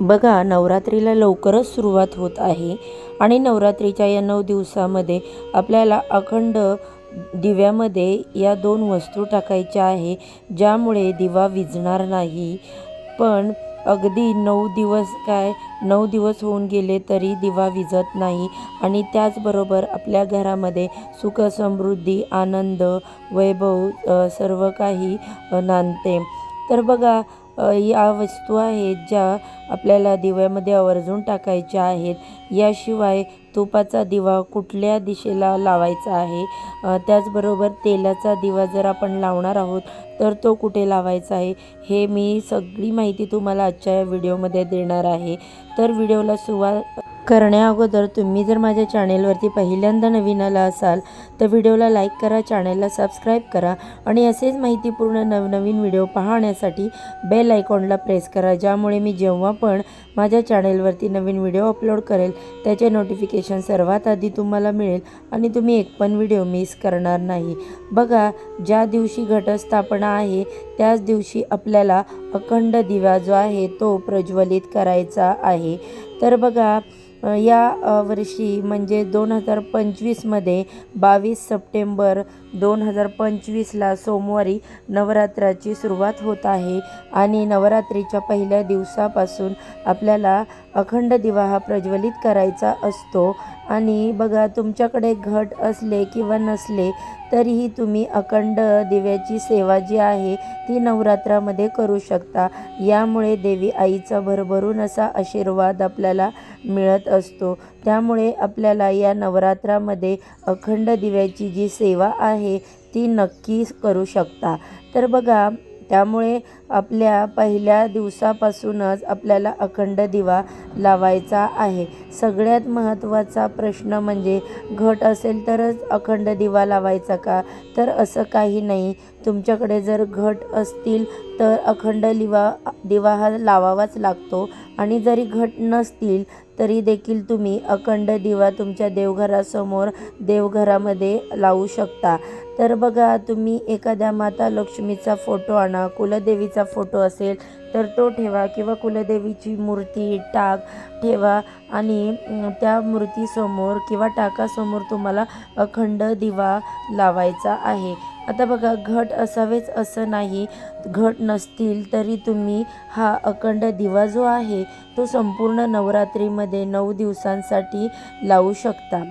बघा नवरात्रीला लवकरच सुरुवात होत आहे आणि नवरात्रीच्या या नऊ दिवसामध्ये आपल्याला अखंड दिव्यामध्ये या दोन वस्तू टाकायच्या आहे ज्यामुळे दिवा विझणार नाही. पण अगदी नऊ दिवस काय नऊ दिवस होऊन गेले तरी दिवा विझत नाही आणि त्याचबरोबर आपल्या घरामध्ये सुख समृद्धी आनंद वैभव सर्व काही नांदते. तर बघा या वस्तू आहेत ज्या आपल्याला दिव्यामध्ये आवर्जून टाकायच्या आहेत. याशिवाय तुपाचा दिवा कुठल्या दिशेला लावायचा आहे? त्याचबरोबर तेलाचा दिवा जर आपण लावणार आहोत तर तो कुठे लावायचा आहे? हे मी सगळी माहिती तुम्हाला आजच्या या व्हिडिओमध्ये देणार आहे. तर व्हिडिओला सुरुवात करण्याअगोदर तुम्ही जर माझ्या चॅनेलवरती पहिल्यांदा नवीन आला असाल तर व्हिडिओला लाईक करा चॅनेलला सबस्क्राईब करा आणि असेच माहितीपूर्ण नवनवीन व्हिडिओ पाहण्यासाठी बेल आयकॉनला प्रेस करा ज्यामुळे मी जेव्हा पण माझ्या चॅनेलवरती नवीन व्हिडिओ अपलोड करेल त्याचे नोटिफिकेशन सर्वात आधी तुम्हाला मिळेल आणि तुम्ही एक पण व्हिडिओ मिस करणार नाही. बघा ज्या दिवशी घटस्थापना आहे त्याच दिवशी आपल्याला अखंड दिवा जो आहे तो प्रज्वलित करायचा आहे. तर बघा या वर्षी म्हणजे दोन हजार पंचवीसमध्ये बावीस सप्टेंबर दोन हजार पंचवीसला सोमवारी नवरात्राची सुरुवात होत आहे. आणि नवरात्रीच्या पहिल्या दिवसापासून आपल्याला अखंड दिवा हा प्रज्वलित करायचा असतो. आणि बघा तुमच्याकडे घट असले किंवा नसले तरीही तुम्ही अखंड दिव्याची सेवा जी आहे ती नवरात्रामध्ये करू शकता. यामुळे देवी आईचा भरभरून असा आशीर्वाद आपल्याला मिळत असतो. त्यामुळे आपल्याला या नवरात्रामध्ये अखंड दिव्याची जी सेवा आहे ती नक्की करू शकता. तर बघा त्यामुळे आपल्या पहिल्या दिवसापासूनच आपल्याला अखंड दिवा लावायचा आहे. सगळ्यात महत्त्वाचा प्रश्न म्हणजे घट असेल तरच अखंड दिवा लावायचा का? तर असं काही नाही. तुमच्याकडे जर घट असतील तर अखंड दिवा दिवा हा लावावाच लागतो. आणि जरी घट नसतील तरी देखील तुम्ही अखंड दिवा तुमच्या देवघरासमोर देवघरामध्ये लावू शकता. तर बघा तुम्ही एखाद्या माता लक्ष्मीचा फोटो आणा कुलदेवीचा फोटो असेल तर तो ठेवा किंवा कुलदेवीची मूर्ती टाक ठेवा आणि त्या मूर्तीसमोर किंवा टाकासमोर तुम्हाला अखंड दिवा लावायचा आहे. आता बघा घट असावेच असं नाही. घट नसतील तरी तुम्ही हा अखंड दिवा जो आहे तो संपूर्ण नवरात्रीमध्ये नऊ दिवसांसाठी लावू शकता.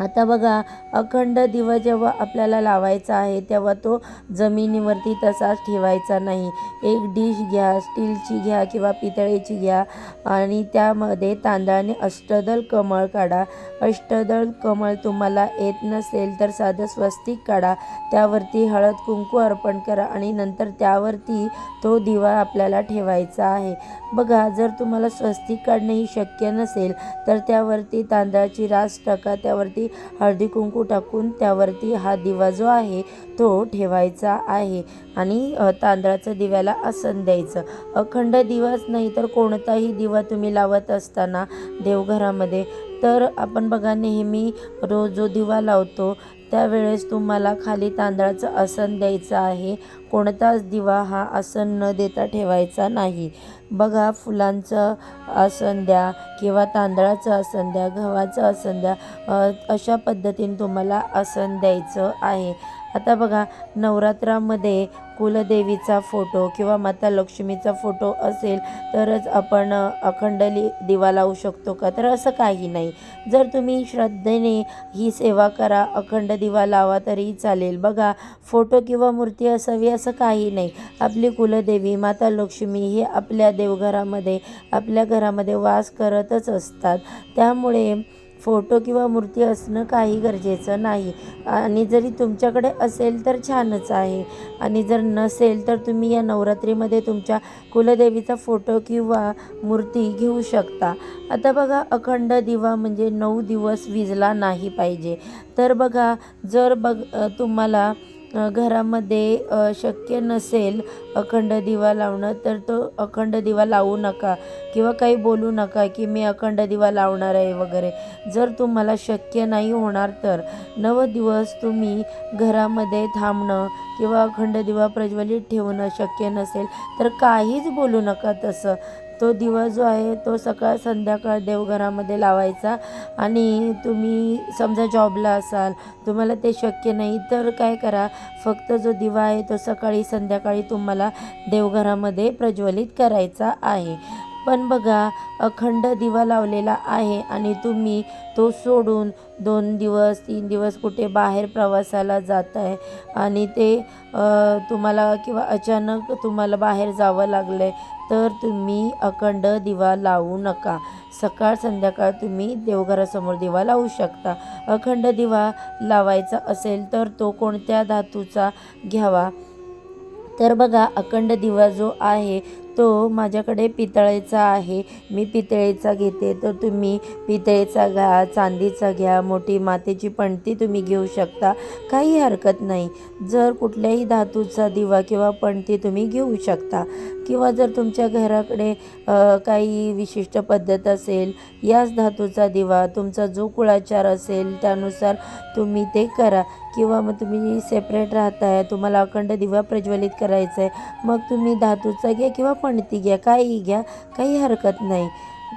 आता बघा अखंड दिवा जेव्हा आपल्याला लावायचा आहे तेव्हा तो जमिनीवरती तसाच ठेवायचा नाही. एक डिश घ्या स्टीलची घ्या किंवा पितळेची घ्या आणि त्यामध्ये तांदळाने अष्टदल कमळ काढा. अष्टदल कमळ तुम्हाला येत नसेल तर साधं स्वस्तिक काढा. त्यावरती हळद कुंकू अर्पण करा आणि नंतर त्यावरती तो दिवा आपल्याला ठेवायचा आहे. बघा जर तुम्हाला स्वस्तिक काढणंही शक्य नसेल तर त्यावरती तांदळाची रास टाका. त्यावरती हळदी कुंकू टाकून त्यावरती हा दिवा जो आहे तो ठेवायचा आहे. आणि तांदळाचं दिव्याला आसन द्यायचं. अखंड दिवाच नाही तर कोणताही दिवा तुम्ही लावत असताना देवघरामध्ये. तर आपण बघा नेहमी रोज जो दिवा लावतो त्यावेळेस तुम्हाला खाली तांदळाचं आसन द्यायचं आहे. कोणताच दिवा हा आसन न देता ठेवायचा नाही. बघा फुलांचं आसन द्या किंवा तांदळाचं आसन द्या गव्हाचं आसन द्या अशा पद्धतीने तुम्हाला आसन द्यायचं आहे. आता बघा नवरात्रामध्ये कुलदेवीचा फोटो किंवा माता लक्ष्मीचा फोटो असेल तरच आपण अखंडली अखंड लि दिवा लावू शकतो का? तर असं काही नाही. जर तुम्ही श्रद्धेने ही सेवा करा अखंड दिवा लावा तरी चालेल. बघा फोटो किंवा मूर्ती असावी असं काही नाही. आपली कुलदेवी माता लक्ष्मी हे आपल्या देवघरामध्ये आपल्या घरामध्ये वास करतच असतात. त्यामुळे फोटो किंवा मूर्ती असणं काही गरजेचं नाही. आणि जरी तुमच्याकडे असेल तर छानच आहे. आणि जर नसेल तर तुम्ही या नवरात्रीमध्ये तुमच्या कुलदेवीचा फोटो किंवा मूर्ती घेऊ शकता. आता बघा अखंड दिवा म्हणजे नऊ दिवस विजला नाही पाहिजे. तर बघा जर बघ तुम्हाला घरामध्ये शक्य नसेल अखंड दिवा लावणं तर तो अखंड दिवा लावू नका किंवा काही बोलू नका की मी अखंड दिवा लावणार आहे वगैरे. जर तुम्हाला शक्य नाही होणार तर नव दिवस तुम्ही घरामध्ये थांबणं किंवा अखंड दिवा प्रज्वलित ठेवणं शक्य नसेल तर काहीच बोलू नका तसं. तो दिवा जो आहे तो सकाळ संध्याकाळ देवघरामध्ये लावायचा. आणि तुम्ही समजा जॉबला असाल तुम्हाला ते शक्य नाही तर काय करा फक्त जो दिवा आहे तो सकाळी संध्याकाळी तुम्हाला देवघरामध्ये प्रज्वलित करायचा आहे. पण बघा अखंड दिवा लावलेला आहे आणि तुम्ही तो सोडून दोन दिवस तीन दिवस कुठे बाहेर प्रवासाला जात आहे. आणि ते तुम्हाला किंवा अचानक तुम्हाला बाहेर जावं लागलं आहे तर तुम्ही अखंड दिवा लावू नका. सकाळ संध्याकाळ तुम्ही देवघरासमोर दिवा लावू शकता. अखंड दिवा लावायचा असेल तर तो कोणत्या धातूचा घ्यावा? तर बघा अखंड दिवा जो आहे तो माझ्याकडे पितळेचा आहे. मी पितळेचा घेते तर तुम्ही पितळेचा घ्या चांदीचा घ्या मोठी मातेची पणती तुम्ही घेऊ शकता. काही हरकत नाही. जर कुठल्याही धातूचा दिवा किंवा पणती तुम्ही घेऊ शकता. किंवा जर तुमच्या घराकडे काही विशिष्ट पद्धत असेल याच धातूचा दिवा तुमचा जो कुळाचार असेल त्यानुसार तुम्ही ते करा. किंवा मग तुम्ही सेपरेट राहताय तुम्हाला अखंड दिवा प्रज्वलित करायचा आहे मग तुम्ही धातूचा घ्या किंवा पणती घ्या काही घ्या काही हरकत नाही.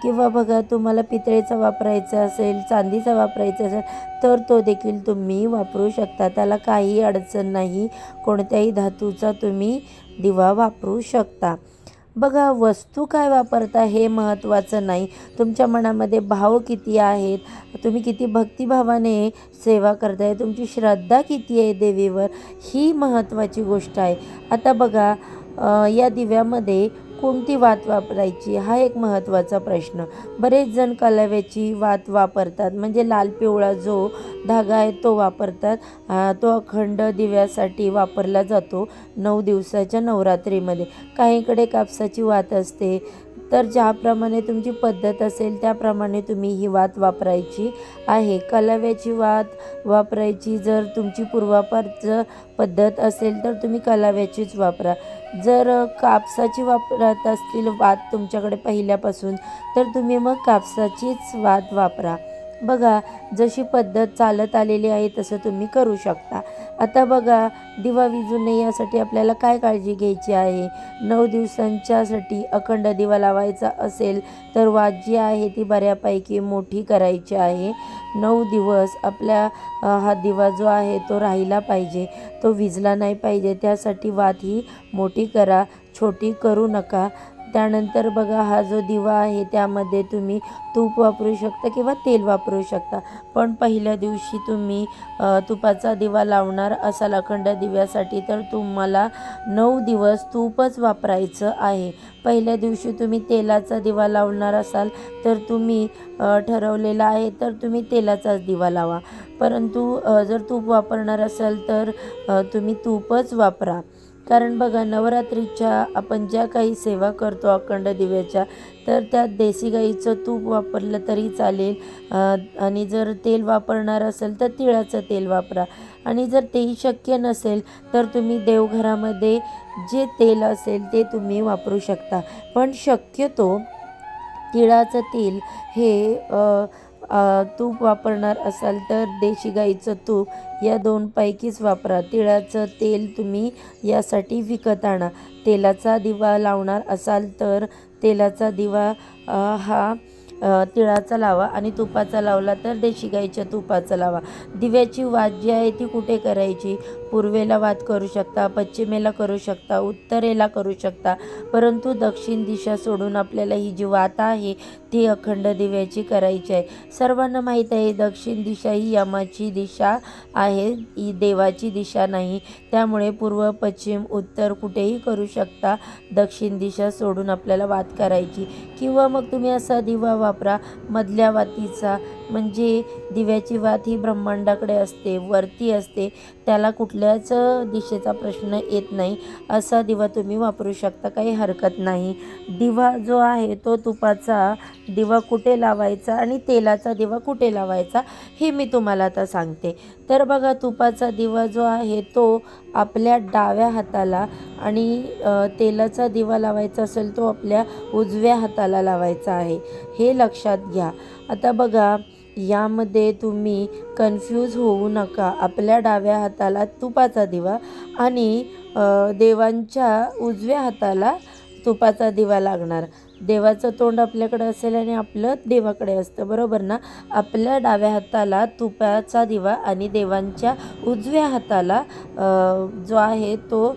किंवा बघा तुम्हाला पितळेचा वापरायचा असेल चांदीचा वापरायचा असेल तर तो देखील तुम्ही वापरू शकता. त्याला काही अडचण नाही कोणत्याही धातूचा तुम्ही दिवा वापरू शकता. बघा वस्तू काय वापरता हे महत्त्वाचं नाही. तुमच्या मनामध्ये भाव किती आहेत? तुम्ही किती भक्तिभावाने सेवा करताय? तुमची श्रद्धा किती आहे देवीवर? ही महत्त्वाची गोष्ट आहे. आता बघा या दिव्यामध्ये कोणती वात वापरायची? हा एक महत्त्वाचा प्रश्न. बरेच जण कलाव्याची वात वापरतात. म्हणजे लाल पिवळा जो धागा आहे तो वापरतात. तो अखंड दिव्यासाठी वापरला जातो नऊ दिवसाच्या नवरात्रीमध्ये. काहीकडे कापसाची वात असते. तर ज्याप्रमाणे तुमची पद्धत असेल त्याप्रमाणे तुम्ही ही वात वापरायची आहे. कलाव्याची वात वापरायची जर तुमची पूर्वापारचं पद्धत असेल तर तुम्ही कलाव्याचीच वापरा. जर कापसाची वापरत असतील वात तुमच्याकडे पहिल्यापासून तर तुम्ही मग कापसाचीच वात वापरा. बघा जशी पद्धत चालत आलेली आहे तसं तुम्ही करू शकता. आता बघा दिवा विजू नये यासाठी आपल्याला काय काळजी घ्यायची आहे? नऊ दिवसांच्यासाठी अखंड दिवा लावायचा असेल तर वाद जी आहे ती बऱ्यापैकी मोठी करायची आहे. नऊ दिवस आपल्या हा दिवा जो आहे तो राहिला पाहिजे. तो विजला नाही पाहिजे त्यासाठी वात ही मोठी करा छोटी करू नका. त्यानंतर बघा हा जो दिवा आहे त्यामध्ये तुम्ही तूप वापरू शकता किंवा तेल वापरू शकता. पण पहिल्या दिवशी तुम्ही तुपाचा दिवा लावणार असाल अखंड दिव्यासाठी तर तुम्हाला नऊ दिवस तूपच वापरायचं आहे. पहिल्या दिवशी तुम्ही तेलाचा दिवा लावणार असाल तर तुम्ही ठरवलेला आहे तर तुम्ही तेलाचाच दिवा लावा. परंतु जर तूप वापरणार असाल तर तुम्ही तूपच वापरा. कारण बघा नवरात्रीच्या आपण ज्या काही सेवा करतो अखंड दिव्याच्या तर त्यात देसी गाईचं तूप वापरलं तरी चालेल. आणि जर तेल वापरणार असेल तर तिळाचं तेल वापरा. आणि जर तेही शक्य नसेल तर तुम्ही देवघरामध्ये जे तेल असेल ते तुम्ही वापरू शकता. पण शक्यतो तिळाचं तेल हे तूप वापरणार असाल तर देशी गाईचं तूप या दोनपैकीच वापरा. तिळाचं तेल तुम्ही यासाठी विकत आणा. तेलाचा दिवा लावणार असाल तर तेलाचा दिवा हा तिळाचा लावा आणि तुपाचा लावला तर देशी गाईच्या तुपाचा लावा. दिव्याची वाज जी आहे ती कुठे करायची? पूर्वेला वाद करू शकता पश्चिमेला करू शकता उत्तरेला करू शकता परंतु दक्षिण दिशा सोडून आपल्याला ही जी वात आहे ती अखंड दिव्याची करायची आहे. सर्वांना माहीत आहे दक्षिण दिशा ही यमाची दिशा आहे ही देवाची दिशा नाही. त्यामुळे पूर्व पश्चिम उत्तर कुठेही करू शकता दक्षिण दिशा सोडून आपल्याला वात करायची. किंवा मग तुम्ही असा दिवा वापरा मधल्या वातीचा म्हणजे दिव्याची वात ही ब्रह्मांडाकडे असते वरती असते त्याला कुठल्याच दिशेचा प्रश्न येत नाही. असा दिवा तुम्ही वापरू शकता काही हरकत नाही. दिवा जो आहे तो तुपाचा दिवा कुठे लावायचा आणि तेलाचा दिवा कुठे लावायचा हे मी तुम्हाला आता सांगते. तर बघा तुपाचा दिवा जो आहे तो आपल्या डाव्या हाताला आणि तेलाचा दिवा लावायचा असेल तो आपल्या उजव्या हाताला लावायचा आहे. हे लक्षात घ्या. आता बघा यामध्ये तुम्ही कन्फ्यूज होऊ नका. आपल्या डाव्या हाताला तुपाचा दिवा आणि देवांच्या उजव्या हाताला तुपाचा दिवा लागणार. देवाचं तोंड आपल्याकडे असेल आणि आपलं देवाकडे असतं बरोबर ना? आपल्या डाव्या हाताला तुपाचा दिवा आणि देवांच्या उजव्या हाताला जो आहे तो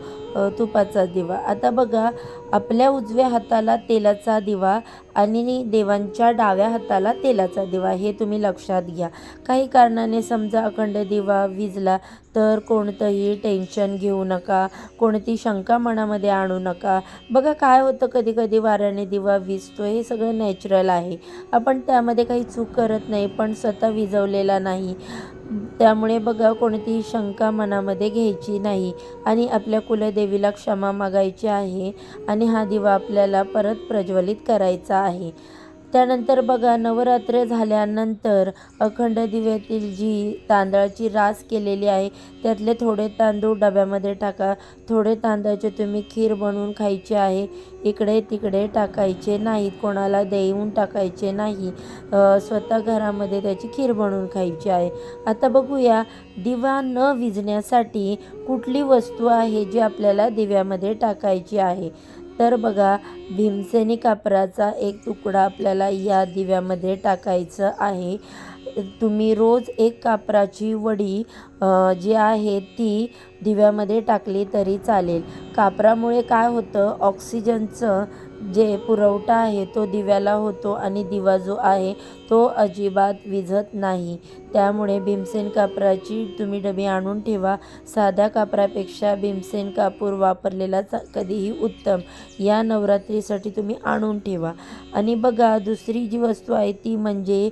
तुपाचा दिवा. आता बघा आपल्या उजव्या हाताला तेलाचा दिवा आणि देवांच्या डाव्या हाताला तेलाचा दिवा हे तुम्ही लक्षात घ्या. काही कारणाने समजा अखंड दिवा विजला तर कोणतंही टेन्शन घेऊ नका कोणती शंका मनामध्ये आणू नका. बघा काय होतं कधी कधी वाऱ्याने दिवा विजतो हे सगळं नॅचरल आहे. आपण त्यामध्ये काही चूक करत नाही पण स्वतः विजवलेला नाही. त्यामुळे बघा कोणतीही शंका मनामध्ये घ्यायची नाही आणि आपल्या कुलदेवीला क्षमा मागायची आहे आणि हा दिवा आपल्याला परत प्रज्वलित करायचा आहे. त्यानंतर बघा नवरात्र झाल्यानंतर अखंड दिव्यातील जी तांदळाची रास केलेली आहे त्यातले थोडे तांदूळ डब्यामध्ये टाका. थोडे तांदळाचे तुम्ही खीर बनवून खायचे आहे. इकडे तिकडे टाकायचे नाहीत कोणाला देऊन टाकायचे नाही. स्वतः घरामध्ये त्याची खीर बनवून खायची आहे. आता बघूया दिवा न विजण्यासाठी कुठली वस्तू आहे जी आपल्याला दिव्यामध्ये टाकायची आहे? तर बघा भीमसेनी कापराचा एक तुकडा आपल्याला या दिव्यामध्ये टाकायचं आहे. तुम्ही रोज एक कापराची वडी जी आहे ती दिव्यामध्ये टाकली तरी चालेल. कापरामुळे काय होतं? ऑक्सिजनचं जे पुरवठा आहे तो दिव्याला होतो आणि दिवा जो आहे तो अजिबात विझत नाही. त्यामुळे भीमसेन कापराची तुम्ही डबी आणून ठेवा. साध्या कापरापेक्षा भीमसेन कापूर वापरलेला चा कधीही उत्तम. या नवरात्रीसाठी तुम्ही आणून ठेवा. आणि बघा दुसरी जी वस्तू आहे ती म्हणजे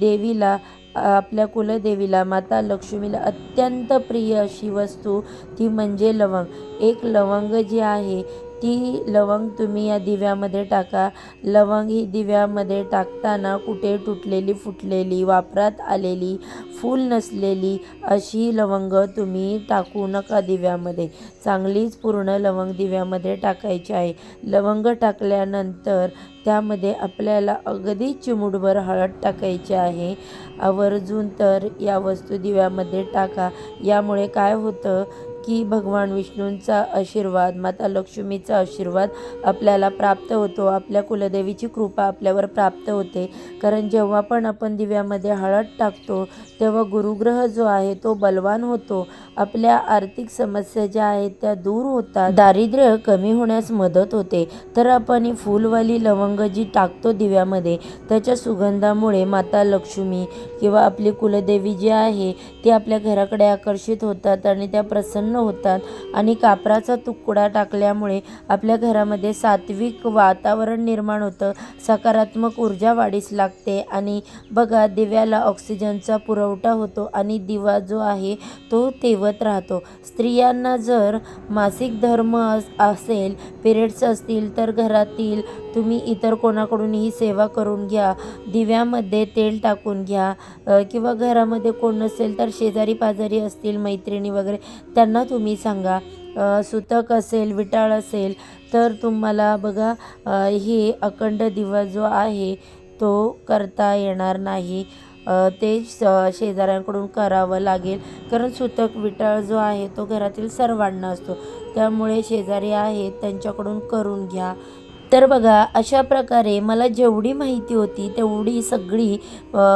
देवीला आपल्या कुलदेवीला माता लक्ष्मीला अत्यंत प्रिय अशी वस्तू ती म्हणजे लवंग. एक लवंग जी आहे ती लवंग तुम्ही या दिव्यामध्ये टाका. लवंग ही दिव्यामध्ये टाकताना कुठे तुटलेली फुटलेली वापरात आलेली फूल नसलेली अशी लवंग तुम्ही टाकू नका दिव्यामध्ये. चांगलीच पूर्ण लवंग दिव्यामध्ये टाकायची आहे. लवंग टाकल्यानंतर त्यामध्ये आपल्याला अगदी चिमुटभर हळद टाकायची आहे. आवर्जून तर या वस्तू दिव्यामध्ये टाका. यामुळे काय होतं? की भगवान विष्णूंचा आशीर्वाद माता लक्ष्मीचा आशीर्वाद आपल्याला प्राप्त होतो. आपल्या कुलदेवीची कृपा आपल्यावर प्राप्त होते. कारण जेव्हा पण आपण दिव्यामध्ये हळद टाकतो तेव्हा गुरुग्रह जो आहे तो बलवान होतो. आपल्या आर्थिक समस्या ज्या आहेत त्या दूर होतात. दारिद्र्य कमी होण्यास मदत होते. तर आपण ही फुलवाली लवंग जी टाकतो दिव्यामध्ये त्याच्या सुगंधामुळे माता लक्ष्मी किंवा आपली कुलदेवी जी आहे ती आपल्या घराकडे आकर्षित होतात आणि त्या प्रसन्न होतात आणि कापराचा तुकडा टाकल्यामुळे आपल्या घरामध्ये सात्विक वातावरण निर्माण होतं. सकारात्मक ऊर्जा वाढीस लागते आणि बघा दिव्याला ऑक्सिजनचा पुरवठा होतो आणि दिवा जो आहे तो तेवत राहतो. स्त्रियांना जर मासिक धर्म असेल पिरियड्स असतील तर घरातील तुम्ही इतर कोणाकडूनही सेवा करून घ्या. दिव्यामध्ये तेल टाकून घ्या. किंवा घरामध्ये कोण नसेल तर शेजारी पाजारी असतील मैत्रिणी वगैरे त्यांना तुम्ही सांगा. सुतक असेल विटाळ असेल तर तुम्हाला बघा हे अखंड दिवा जो आहे तो करता येणार नाही. ते शेजाऱ्यांकडून करावं लागेल. कारण सुतक विटाळ जो आहे तो घरातील सर्वांना असतो. त्यामुळे शेजारी आहेत त्यांच्याकडून करून घ्या. तर बघा अशा प्रकारे मला जेवढी माहिती होती तेवढी सगळी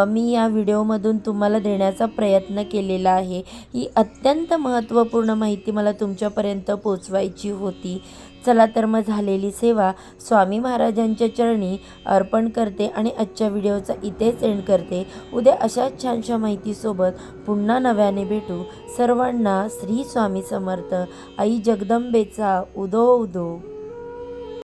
मी या व्हिडिओमधून तुम्हाला देण्याचा प्रयत्न केलेला आहे. ही अत्यंत महत्त्वपूर्ण माहिती मला तुमच्यापर्यंत पोचवायची होती. चला तर मग झालेली सेवा स्वामी महाराजांच्या चरणी अर्पण करते आणि आजच्या व्हिडिओचा इथेच एंड करते. उद्या अशाच छानशा माहितीसोबत पुन्हा नव्याने भेटू. सर्वांना श्री स्वामी समर्थ. आई जगदंबेचा उदो उदो.